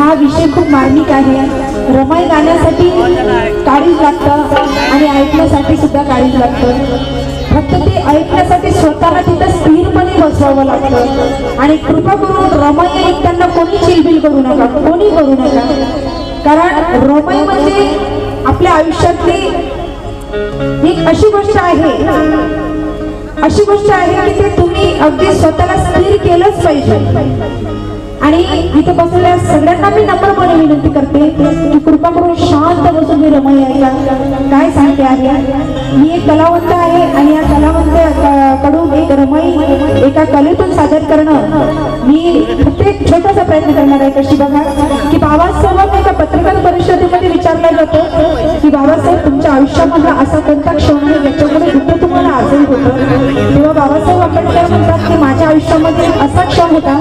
हा विषय खूप मार्मिक आहे. रमाई गाण्यासाठी काळीज लागतं आणि ऐकण्यासाठी सुद्धा काळीज लागतं. फक्त ते ऐकण्यासाठी स्वतःला तिथं स्थिरपणे बसवावं लागतं. आणि कृपा करून रमाई ऐकताना कोणी चिलबिल करू नका कोणी करू नका. कारण रमाई म्हणजे आपल्या आयुष्यातली एक अशी गोष्ट आहे अशी गोष्ट आहे की ते तुम्ही अगदी स्वतःला स्थिर केलंच पाहिजे. आणि इथे बसलेल्या सगळ्यांना मी नम्रपणे विनंती करते की कृपा करून शांत बसून मी रमई ऐका काय सांगते आहे मी एक कलावंत आहे आणि या कलावंत कडून एक रमई एका कलेतून सादर करणं मी फक्त एक छोटासा प्रयत्न करणार आहे. कशी बघा की बाबासाहेबांना एका पत्रकार परिषदेमध्ये विचारलं जातं की बाबासाहेब तुमच्या आयुष्यामधला असा कोणता क्षण आहे ज्याच्यामुळे दुःख तुम्हाला आजही होतं? तेव्हा बाबासाहेब आंबेडकर म्हणतात की माझ्या आयुष्यामध्ये एक असा क्षण होता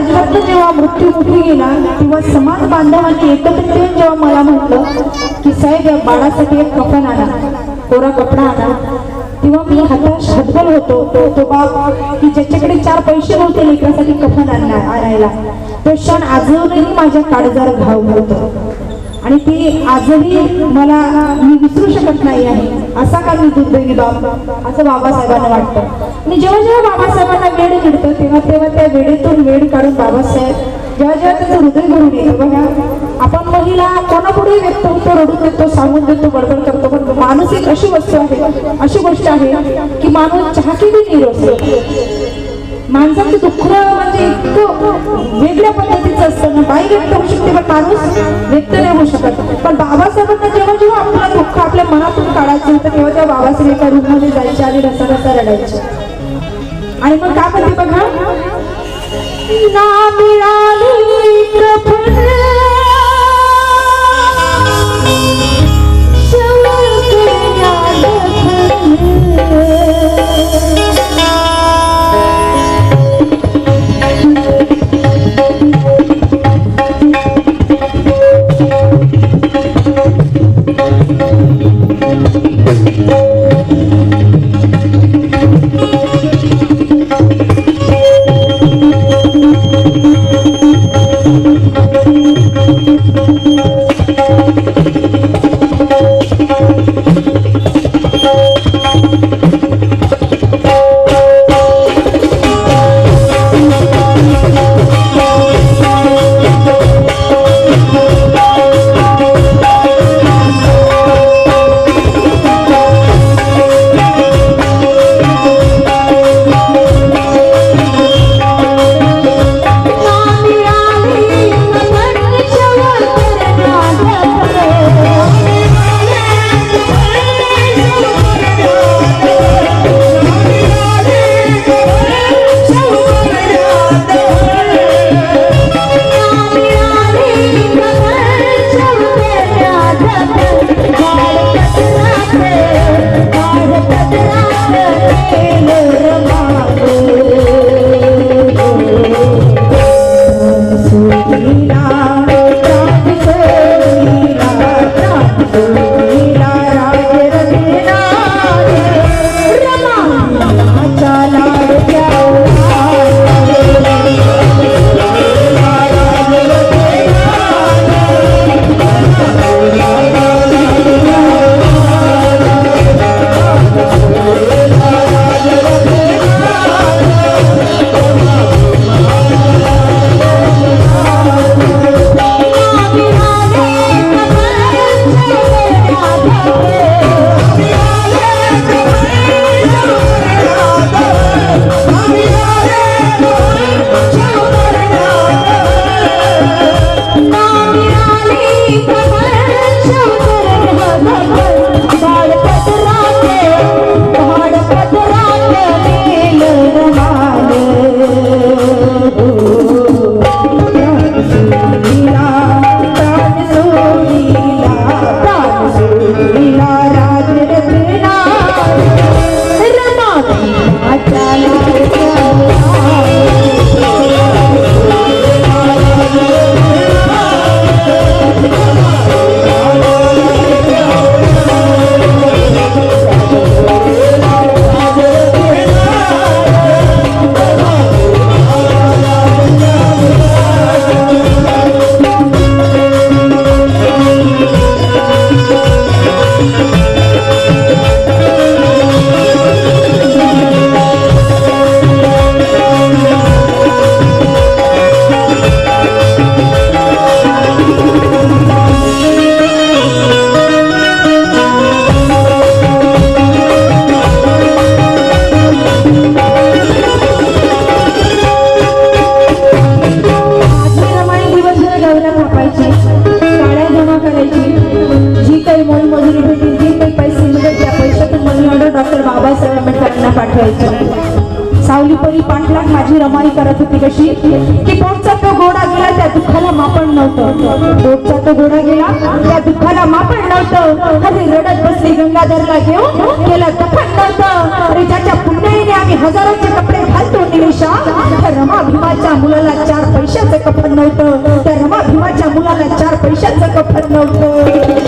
माझा राजरत्न जेव्हा मृत्यूमुखी गेला तेव्हा समाज बांधवांनी एकत्रित येऊन जेव्हा मला म्हटलं की साहेब या बाळासाठी एक कफन आणा कोरा कपडा आणा. तेव्हा मी हाताश हतबल होतो तो तो बाप की ज्याच्याकडे चार पैसे नव्हते लेकरासाठी कफन आणणार आणायला. तो क्षण अजूनही माझ्या काळजार घाव घालतो. आणि ती आजही मला मी विसरू शकत नाही आहे. असा का मी दुर्दैवी बाप? असं बाबासाहेबांना वाटतं. आणि जेव्हा जेव्हा बाबासाहेबांना वेळ मिळतो तेव्हा तेव्हा त्या वेळेतून वेळ काढून बाबासाहेब जेव्हा जेव्हा त्याचं हृदय भरून येतं बघा आपण महिला कोणापुढे व्यक्त होतो रडून देतो सांगून देतो बडबड करतो पण माणूस एक अशी वस्तू आहे अशी गोष्ट आहे की माणूस चहाकीने निरोजतो माणसाचं दुःख म्हणजे इतकं वेगळ्या पद्धतीचं असतं ना बाई व्यक्त होऊ शकते पण माणूस व्यक्त नाही होऊ शकत. पण बाबासाहेबांना जेव्हा जेव्हा आपल्याला दुःख आपल्या मनातून काढायचं होतं तेव्हा त्या बाबासाहेबांच्या एका रूममध्ये जायचे आणि रसा रसा रडायचे. आणि मग काय म्हणते बघा? नव्हतं तो गोडा गेला. त्या दुःखाला मापण नव्हतं. अरे रडत बसली गंगाधरला घेऊन केलं तफन नव्हतं. अरे ज्याच्या पुण्याईने आम्ही हजारांचे कपडे घालतो निमिषा त्या रमा भीमाच्या मुलाला चार पैशाचं कफन नव्हतं. त्या रमा भीमाच्या मुलाला चार पैशाचं कफन नव्हतं.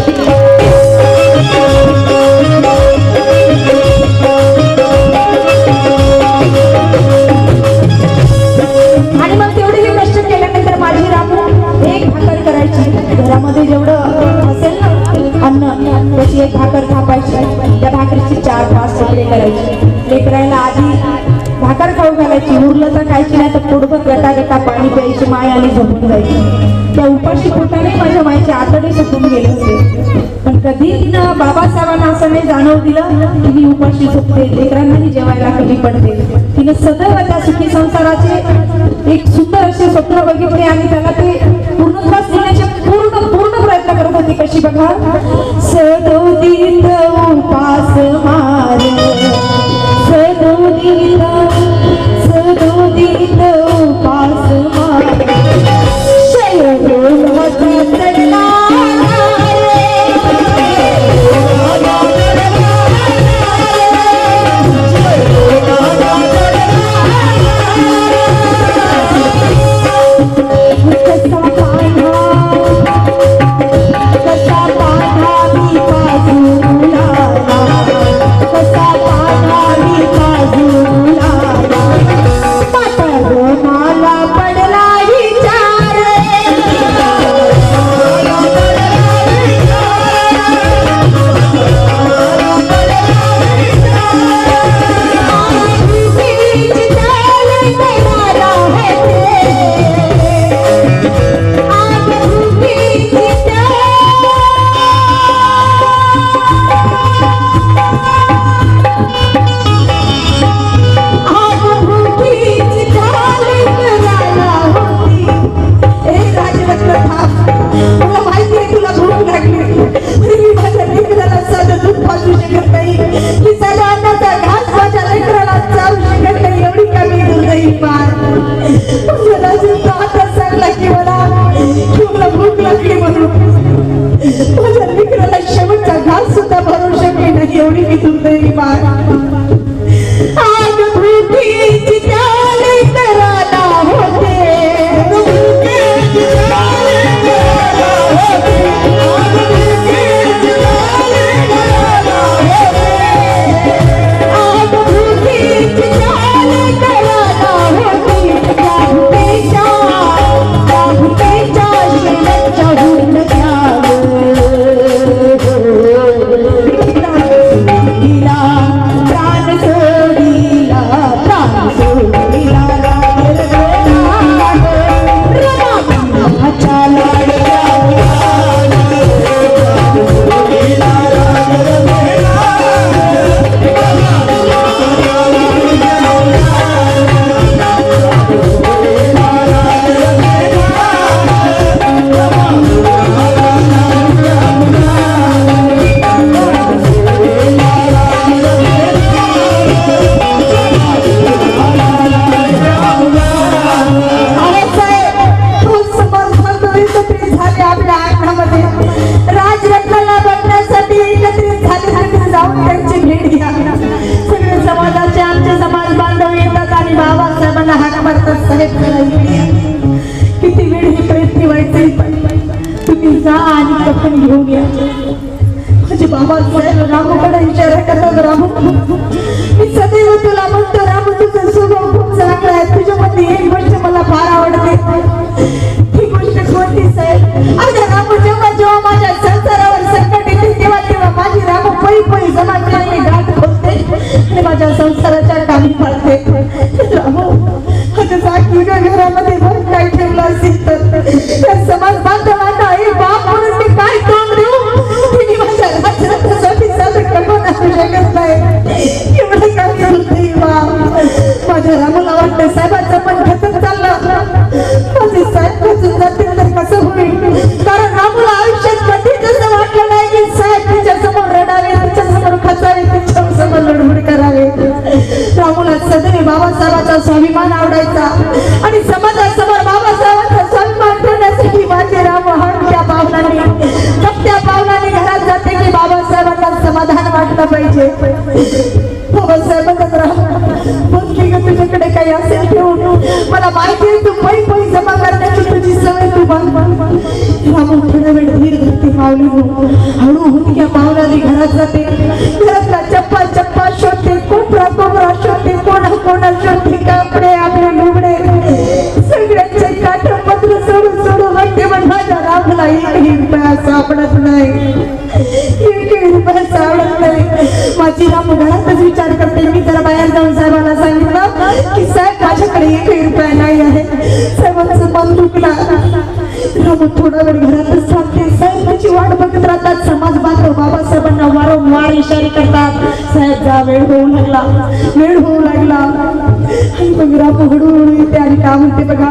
असं नाही जाणव दिलं की मी उपाशी सुटते लेकरांनाही जेवायला कमी पडते. तिनं सदैव त्या सुखी संसाराचे एक सुंदर असे स्वप्न बघितले आणि त्याला ते पूर्णत्वास देण्याचे पूर्ण पूर्ण प्रयत्न करत होती कशी बघा? सदोदित सगळे समाजाचे आमचे समाज बांधव येतात आणि बाबासाहेबांना हाक मारतात साहेब किती वेळ हे प्रयत्न व्हायचे तुम्ही जा आणि कपन घेऊन या. माझे बाबासाहेब रामूकडे विचार करतात रामू घरामध्ये भर काय ठेवलं असेल तर? त्या समाज बांधवांना आई बाप म्हणून मी काय तोंड देऊ? तिने माझ्या राज्यासाठी साधं कमवून आणू शकत नाही एवढं काय करते बा माझ्या रामूला वाटतं साहेबांचं पण खतम चाललं. माझे साहेब खचून जातील तर कसं होईल? कारण बाबासाहेबांचा स्वाभिमान आवडायचा. आणि समाजासमोर बाबासाहेबांचा स्वाभिमान ठेवण्यासाठी माझे राम त्या भावनाने मग त्या भावनाने घरात जाते की बाबासाहेबांना समाधान वाटलं पाहिजे. बाबासाहेबांचा राम तुझ्याकडे काही असेल ठेवून. मला माहिती आहे तू पै पै जमा करण्याची तुझी सवय तू बांध थोडा वेळ धीर घेते पावली हळूहळू या पावलाने घरात जाते. रुपया सापडत नाही. माझी विचार करते. मी तर बाहेर जाऊन साहेबांना सांगितलं की साहेब माझ्याकडे रुपया नाही आहे. मन दुखला. थोडा वेळ घरातच थांबते. साहेब त्याची वाट बघत राहतात. समाज बांधव बाबासाहेबांना वारंवार इशारे करतात. साहेब जा वेळ होऊ लागला. वेळ होऊ लागला. आणि मग राम येते आणि काय म्हणते बघा?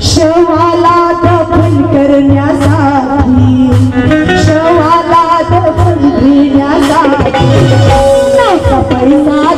शवाला दफन करण्यासाठी शवाला दफन घेण्यासाठी पैसा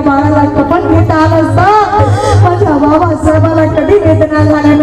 माझ्या बाळाला कपट घेता आला माझ्या बाबासाहेबाला कधी वेदना झाल्या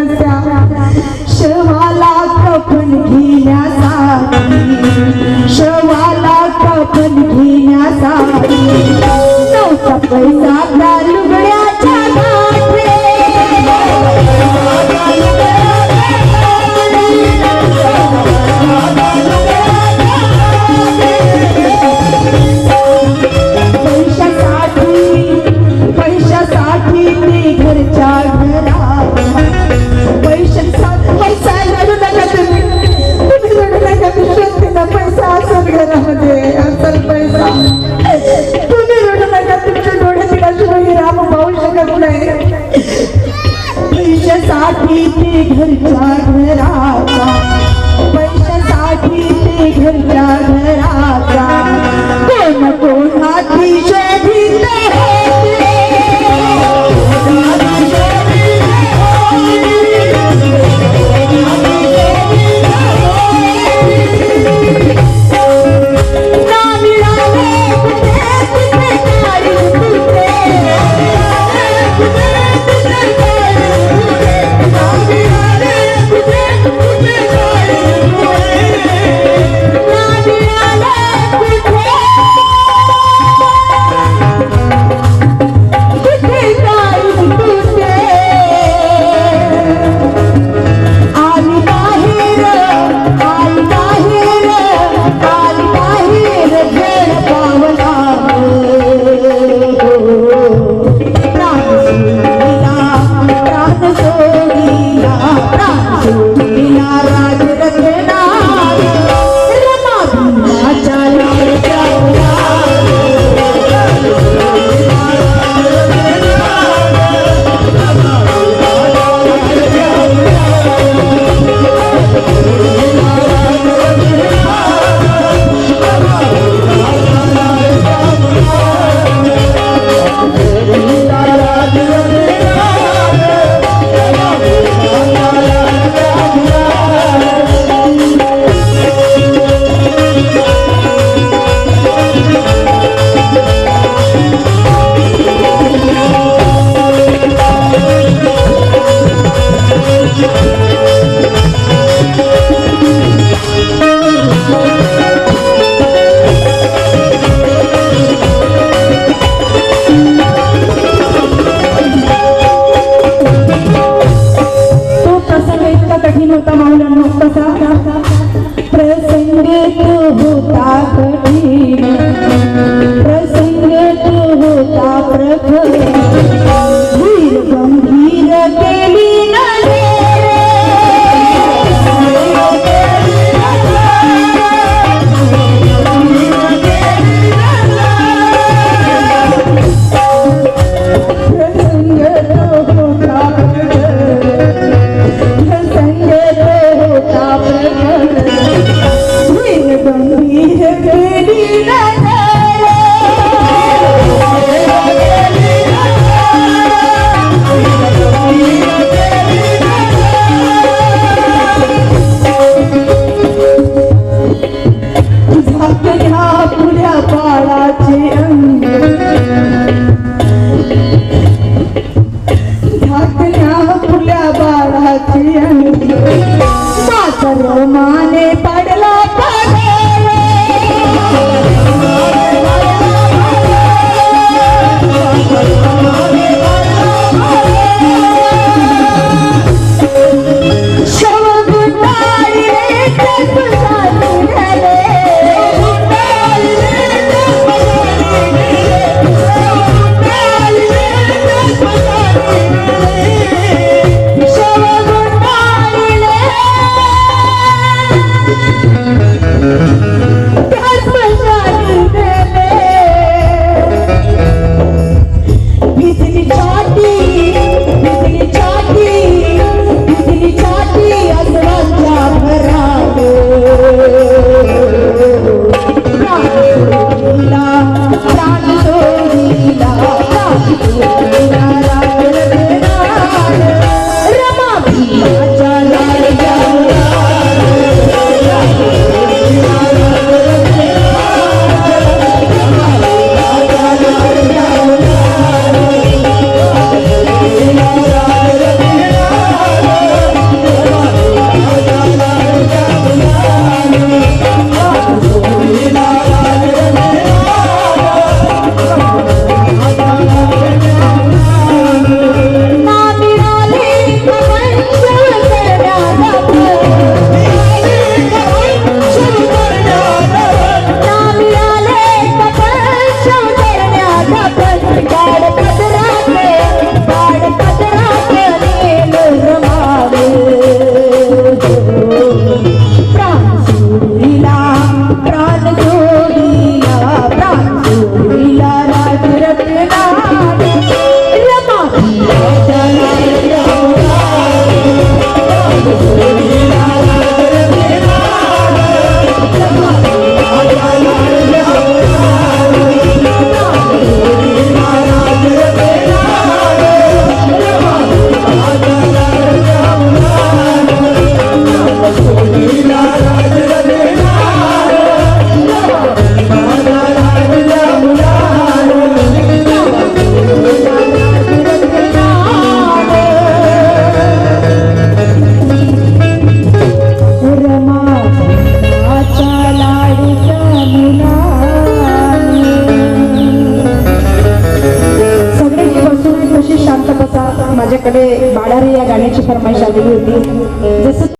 Oh,